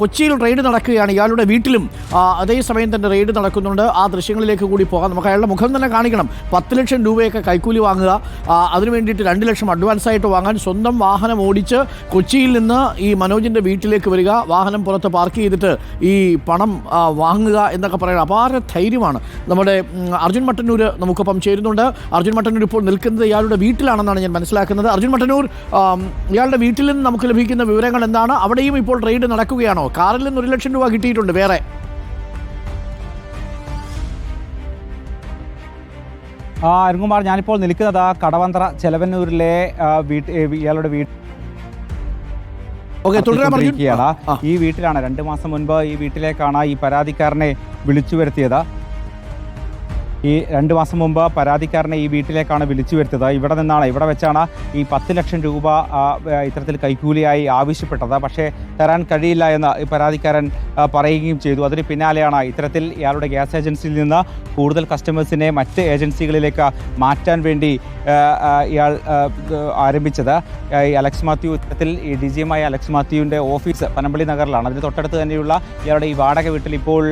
കൊച്ചിയിൽ റെയ്ഡ് നടക്കുകയാണ്. ഇയാളുടെ വീട്ടിലും അതേസമയം തന്നെ റെയ്ഡ് നടക്കുന്നുണ്ട്. ആ ദൃശ്യങ്ങളിലേക്ക് കൂടി പോകാം. നമുക്ക് അയാളുടെ മുഖം തന്നെ കാണിക്കണം. പത്ത് ലക്ഷം രൂപയൊക്കെ കൈക്കൂലി വാങ്ങുക. അതിനു വേണ്ടിയിട്ട് രണ്ട് ലക്ഷം അഡ്വാൻസ് ആയിട്ട് വാങ്ങാൻ സ്വന്തം വാഹനം ഓടിച്ച് കൊച്ചിയിൽ നിന്ന് ഈ മനോജിന്റെ വീട്ടിലേക്ക് വരിക. വാഹനം പുറത്ത് പാർക്ക് ചെയ്തിട്ട് ഈ പണം വാങ്ങുക എന്നൊക്കെ പറയുന്നത് അപാര ധൈര്യമാണ്. നമ്മുടെ അർജുൻ മട്ടന്നൂർ നമുക്കൊപ്പം ചേരുന്നുണ്ട്. അർജുൻ മട്ടന്നൂർ ഇപ്പോൾ നിൽക്കുന്നത് ഇയാളുടെ വീട്ടിലാണെന്നാണ് ഞാൻ മനസ്സിലാക്കുന്നത്. അർജുൻ മട്ടന്നൂർ ഇയാളുടെ വീട്ടിൽ നിന്ന് നമുക്ക് ലഭിക്കുന്ന വിവരങ്ങൾ എന്താണ്? അവിടെയും ഇപ്പോൾ റെയ്ഡ് നടക്കുകയാണോ? കാറിൽ നിന്ന് ഒരു ലക്ഷം രൂപ കിട്ടിയിട്ടുണ്ട് വേറെ. ആ അരുൺകുമാർ ഞാനിപ്പോൾ നിൽക്കുന്നത് ആ കടവന്ത്ര ചെലവന്നൂരിലെ വീട്ട് ഇയാളുടെ വീട് ഈ വീട്ടിലാണ് രണ്ട് മാസം മുൻപ് ഈ വീട്ടിലേക്കാണ് ഈ പരാതിക്കാരനെ വിളിച്ചു വരുത്തിയത്. ഈ രണ്ട് മാസം മുമ്പ് പരാതിക്കാരനെ ഈ വീട്ടിലേക്കാണ് വിളിച്ചു വരുത്തത് ഇവിടെ നിന്നാണ് ഇവിടെ വെച്ചാണ് ഈ പത്ത് ലക്ഷം രൂപ ഇത്തരത്തിൽ കൈക്കൂലിയായി ആവശ്യപ്പെട്ടത്. പക്ഷേ തരാൻ കഴിയില്ല എന്ന് ഈ പരാതിക്കാരൻ പറയുകയും ചെയ്തു. അതിന് പിന്നാലെയാണ് ഇത്തരത്തിൽ ഇയാളുടെ ഗ്യാസ് ഏജൻസിയിൽ നിന്ന് കൂടുതൽ കസ്റ്റമേഴ്സിനെ മറ്റ് ഏജൻസികളിലേക്ക് മാറ്റാൻ വേണ്ടി ഇയാൾ ആരംഭിച്ചത്. ഈ അലക്സ് മാത്യു ഇത്തരത്തിൽ ഈ ഡി ജി എമായ അലക്സ് മാത്യുവിന്റെ ഓഫീസ് പനമ്പള്ളി നഗറിലാണ്. അതിന് തൊട്ടടുത്ത് തന്നെയുള്ള ഇയാളുടെ ഈ വാടക വീട്ടിൽ ഇപ്പോൾ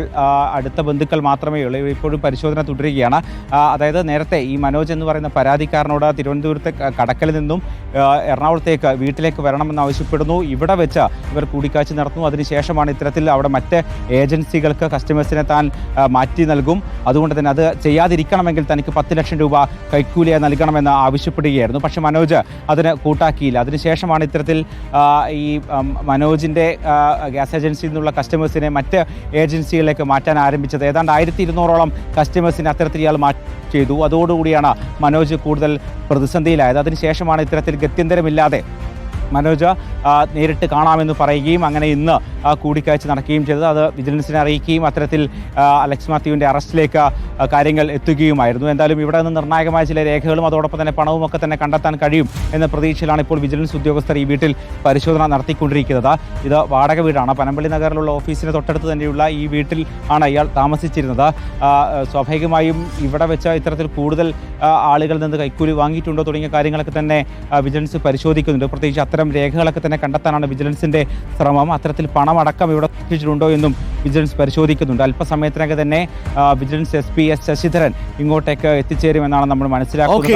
അടുത്ത ബന്ധുക്കൾ മാത്രമേ ഉള്ളൂ. ഇപ്പോഴും പരിശോധന തുടരുകയാണ്. ആ, അതായത് നേരത്തെ ഈ മനോജ് എന്ന് പറയുന്ന പരാതിക്കാരനോട് തിരുവനന്തപുരത്തെ കടക്കലിൽ നിന്നും എറണാകുളത്തേക്ക് വീട്ടിലേക്ക് വരണമെന്ന് ആവശ്യപ്പെടുന്നു. ഇവിടെ വെച്ച് ഇവർ കൂടിക്കാഴ്ച നടത്തുന്നു. അതിനുശേഷമാണ് ഇത്തരത്തിൽ അവിടെ മറ്റ് ഏജൻസികൾക്ക് കസ്റ്റമേഴ്സിനെ താൻ മാറ്റി നൽകും. അതുകൊണ്ട് തന്നെ അത് ചെയ്യാതിരിക്കണമെങ്കിൽ തനിക്ക് പത്ത് ലക്ഷം രൂപ കൈക്കൂലിയായി നൽകണമെന്ന് ആവശ്യപ്പെടുകയായിരുന്നു. പക്ഷേ മനോജ് അതിന് കൂട്ടാക്കിയില്ല. അതിനുശേഷമാണ് ഇത്തരത്തിൽ ഈ മനോജിന്റെ ഗ്യാസ് ഏജൻസിയിൽ നിന്നുള്ള കസ്റ്റമേഴ്സിനെ മറ്റ് ഏജൻസികളിലേക്ക് മാറ്റാൻ ആരംഭിച്ചത്. ഏതാണ്ട് ആയിരത്തി ഇരുന്നൂറോളം കസ്റ്റമേഴ്സിനെ ഇയാൾ മാറ്റി ചെയ്തു. അതോടുകൂടിയാണ് മനോജ് കൂടുതൽ പ്രതിസന്ധിയിലായത്. അതിനുശേഷമാണ് ഇത്തരത്തിൽ ഗത്യന്തരമില്ലാതെ മനോജ് നേരിട്ട് കാണാമെന്ന് പറയുകയും അങ്ങനെ ഇന്ന് കൂടിക്കാഴ്ച നടക്കുകയും ചെയ്തത്. അത് വിജിലൻസിനെ അറിയിക്കുകയും അത്തരത്തിൽ അലക്സ് മാത്യുവിന്റെ അറസ്റ്റിലേക്ക് കാര്യങ്ങൾ എത്തുകയുമായിരുന്നു. എന്തായാലും ഇവിടെ നിന്ന് നിർണായകമായ ചില രേഖകളും അതോടൊപ്പം തന്നെ പണവും ഒക്കെ തന്നെ കണ്ടെത്താൻ കഴിയും എന്ന പ്രതീക്ഷയിലാണ് ഇപ്പോൾ വിജിലൻസ് ഉദ്യോഗസ്ഥർ ഈ വീട്ടിൽ പരിശോധന നടത്തിക്കൊണ്ടിരിക്കുന്നത്. ഇത് വാടക വീടാണ്. പനമ്പള്ളി നഗറിലുള്ള ഓഫീസിന് തൊട്ടടുത്ത് തന്നെയുള്ള ഈ വീട്ടിൽ ആണ് ഇയാൾ താമസിച്ചിരുന്നത്. സ്വാഭാവികമായും ഇവിടെ വെച്ച് ഇത്തരത്തിൽ കൂടുതൽ ആളുകളിൽ നിന്ന് കൈക്കൂലി വാങ്ങിയിട്ടുണ്ടോ തുടങ്ങിയ കാര്യങ്ങളൊക്കെ തന്നെ വിജിലൻസ് പരിശോധിക്കുന്നുണ്ട്. പ്രത്യേകിച്ച് അത്തരം രേഖകളൊക്കെ തന്നെ കണ്ടെത്താനാണ് വിജിലൻസിന്റെ ശ്രമം. അത്തരത്തിൽ പണമടക്കം ഇവിടെ സൂക്ഷിച്ചിട്ടുണ്ടോ എന്നും വിജിലൻസ് പരിശോധിക്കുന്നുണ്ട്. അല്പസമയത്തിനകം തന്നെ vigilance S P S Sasidharan ഇങ്ങോട്ടേക്ക് എത്തിച്ചേരുമെന്നാണ് നമ്മൾ മനസ്സിലാക്കുന്നത്.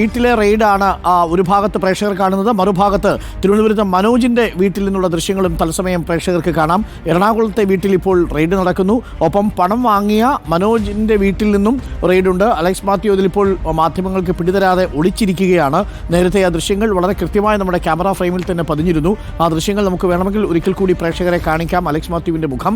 വീട്ടിലെ റെയ്ഡാണ് ഒരു ഭാഗത്ത് പ്രേക്ഷകർ കാണുന്നത്. മറുഭാഗത്ത് തിരുവനന്തപുരത്ത് മനോജിന്റെ വീട്ടിൽ നിന്നുള്ള ദൃശ്യങ്ങളും തത്സമയം പ്രേക്ഷകർക്ക് കാണാം. എറണാകുളത്തെ വീട്ടിൽ ഇപ്പോൾ റെയ്ഡ് നടക്കുന്നു. ഒപ്പം പണം വാങ്ങിയ മനോജിന്റെ വീട്ടിൽ നിന്നും റെയ്ഡുണ്ട്. അലക്സ് മാത്യു അതിലിപ്പോൾ മാധ്യമങ്ങൾക്ക് പിടിതരാതെ ഒളിച്ചിരിക്കുകയാണ്. നേരത്തെ ആ ദൃശ്യങ്ങൾ വളരെ കൃത്യമായി നമ്മുടെ ക്യാമറ ഫ്രെയിമിൽ തന്നെ പതിഞ്ഞിരുന്നു. ആ ദൃശ്യങ്ങൾ നമുക്ക് വേണമെങ്കിൽ ഒരിക്കൽ കൂടി പ്രേക്ഷകരെ കാണിക്കാം. അലക്സ് മാത്യുവിന്റെ മുഖം.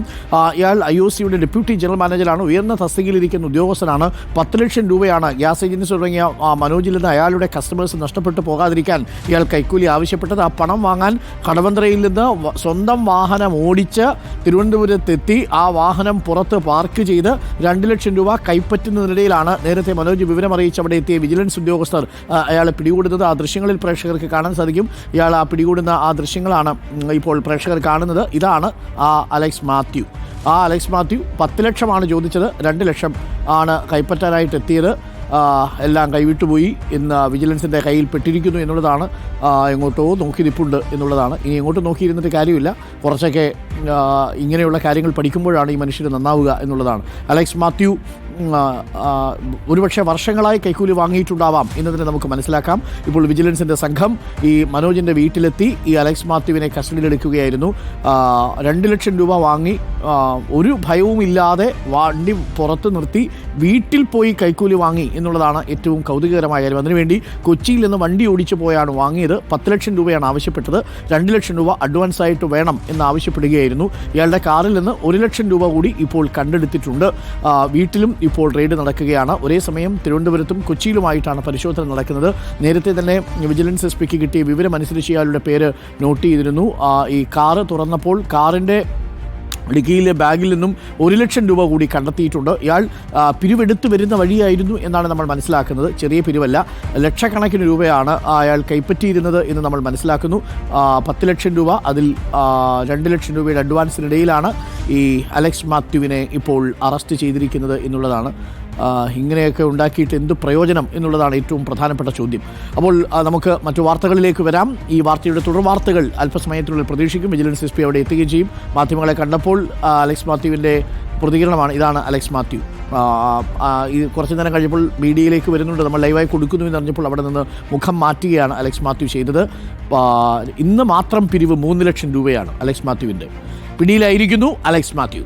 ഇയാൾ ഐ ഒ സിയുടെ ഡെപ്യൂട്ടി ജനറൽ മാനേജറാണ്. ഉയർന്ന തസ്തികയിലിരിക്കുന്ന ഉദ്യോഗസ്ഥനാണ്. പത്ത് ലക്ഷം രൂപയാണ് ഗ്യാസ് ഏജൻസി തുടങ്ങിയ മനോജിൽ നിന്ന് അയാളുടെ കസ്റ്റമേഴ്സ് നഷ്ടപ്പെട്ടു പോകാതിരിക്കാൻ ഇയാൾ കൈക്കൂലി ആവശ്യപ്പെട്ടത്. ആ പണം വാങ്ങാൻ കടവന്ത്രയിൽ നിന്ന് സ്വന്തം വാഹനം ഓടിച്ച് തിരുവനന്തപുരത്തെത്തി ആ വാഹനം പുറത്ത് പാർക്ക് ചെയ്ത് രണ്ട് ലക്ഷം രൂപ കൈപ്പറ്റുന്നതിനിടയിലാണ് നേരത്തെ മനോജ് വിവരം അറിയിച്ച് അവിടെ എത്തിയ വിജിലൻസ് ഉദ്യോഗസ്ഥർ അയാളെ പിടികൂടുന്നത്. ആ ദൃശ്യങ്ങളിൽ പ്രേക്ഷകർക്ക് കാണാൻ സാധിക്കും. ഇയാൾ ആ പിടികൂടുന്ന ആ ദൃശ്യങ്ങളാണ് ഇപ്പോൾ പ്രേക്ഷകർ കാണുന്നത് ഇതാണ് ആ അലക്സ് മാത്യു. ആ അലക്സ് മാത്യു പത്ത് ലക്ഷമാണ് ചോദിച്ചത് രണ്ട് ലക്ഷം ആണ് കൈപ്പറ്റാനായിട്ട് എത്തിയത്. എല്ലാം കൈവിട്ടുപോയി. ഇന്ന് വിജിലൻസിന്റെ കയ്യിൽ പെട്ടിരിക്കുന്നു എന്നുള്ളതാണ് എങ്ങോട്ടോ നോക്കി നിപ്പുണ്ട് എന്നുള്ളതാണ്. ഇനി എങ്ങോട്ട് നോക്കിയിരുന്നിട്ട് കാര്യമില്ല. കുറച്ചൊക്കെ ഇങ്ങനെയുള്ള കാര്യങ്ങൾ പഠിക്കുമ്പോഴാണ് ഈ മനുഷ്യർ നന്നാവുക എന്നുള്ളതാണ്. അലക്സ് മാത്യു ഒരുപക്ഷെ വർഷങ്ങളായി കൈക്കൂലി വാങ്ങിയിട്ടുണ്ടാവാം എന്നതിനെ നമുക്ക് മനസ്സിലാക്കാം. ഇപ്പോൾ വിജിലൻസിന്റെ സംഘം ഈ മനോജിന്റെ വീട്ടിലെത്തി ഈ അലക്സ് മാത്യുവിനെ കസ്റ്റഡിയിലെടുക്കുകയായിരുന്നു രണ്ട് ലക്ഷം രൂപ വാങ്ങി ഒരു ഒരു ഭയവുമില്ലാതെ വണ്ടി പുറത്ത് നിർത്തി വീട്ടിൽ പോയി കൈക്കൂലി വാങ്ങി എന്നുള്ളതാണ് ഏറ്റവും കൗതുകകരമായ കാര്യം. അതിനുവേണ്ടി കൊച്ചിയിൽ നിന്ന് വണ്ടി ഓടിച്ചു പോയാണ് വാങ്ങിയത്. പത്ത് ലക്ഷം രൂപയാണ് ആവശ്യപ്പെട്ടത്. രണ്ട് ലക്ഷം രൂപ അഡ്വാൻസ് ആയിട്ട് വേണം എന്ന് ആവശ്യപ്പെടുകയായിരുന്നു. ഇയാളുടെ കാറിൽ നിന്ന് ഒരു ലക്ഷം രൂപ കൂടി ഇപ്പോൾ കണ്ടെടുത്തിട്ടുണ്ട്. വീട്ടിലും ഇപ്പോൾ റെയ്ഡ് നടക്കുകയാണ്. ഒരേ സമയം തിരുവനന്തപുരത്തും കൊച്ചിയിലുമായിട്ടാണ് പരിശോധന നടക്കുന്നത്. നേരത്തെ തന്നെ വിജിലൻസ് എസ് പിക്ക് കിട്ടിയ വിവരമനുസരിച്ച് ഇയാളുടെ പേര് നോട്ട് ചെയ്തിരുന്നു. ഈ കാറ് തുറന്നപ്പോൾ കാറിന്റെ ഡിക്കിയിലെ ബാഗിൽ നിന്നും ഒരു ലക്ഷം രൂപ കൂടി കണ്ടെത്തിയിട്ടുണ്ട്. ഇയാൾ പിരിവെടുത്ത് വരുന്ന വഴിയായിരുന്നു എന്നാണ് നമ്മൾ മനസ്സിലാക്കുന്നത്. ചെറിയ പിരിവല്ല ലക്ഷക്കണക്കിന് രൂപയാണ് അയാൾ കൈപ്പറ്റിയിരുന്നത് എന്ന് നമ്മൾ മനസ്സിലാക്കുന്നു. പത്ത് ലക്ഷം രൂപ അതിൽ രണ്ട് ലക്ഷം രൂപയുടെ അഡ്വാൻസിനിടയിലാണ് ഈ അലക്സ് മാത്യുവിനെ ഇപ്പോൾ അറസ്റ്റ് ചെയ്തിരിക്കുന്നത് എന്നുള്ളതാണ് ഇങ്ങനെയൊക്കെ ഉണ്ടാക്കിയിട്ട് എന്ത് പ്രയോജനം എന്നുള്ളതാണ് ഏറ്റവും പ്രധാനപ്പെട്ട ചോദ്യം. അപ്പോൾ നമുക്ക് മറ്റു വാർത്തകളിലേക്ക് വരാം. ഈ വാർത്തയുടെ തുടർ വാർത്തകൾ അല്പസമയത്തിനുള്ളിൽ പ്രതീക്ഷിക്കും. വിജിലൻസ് എസ് പി അവിടെ എത്തുകയും ചെയ്യും. മാധ്യമങ്ങളെ കണ്ടപ്പോൾ അലക്സ് മാത്യുവിന്റെ പ്രതികരണമാണ്. ഇതാണ് അലക്സ് മാത്യു. ആ, കുറച്ച് നേരം കഴിഞ്ഞപ്പോൾ മീഡിയയിലേക്ക് വരുന്നുണ്ട്. നമ്മൾ ലൈവായി കൊടുക്കുന്നു എന്ന് പറഞ്ഞപ്പോൾ അവിടെ നിന്ന് മുഖം മാറ്റുകയാണ് അലക്സ് മാത്യു ചെയ്തത്. ഇന്ന് മാത്രം പിരിവ് മൂന്ന് ലക്ഷം രൂപയാണ് അലക്സ് മാത്യുവിന്റെ പിടിയിലായിരിക്കുന്നു അലക്സ് മാത്യു.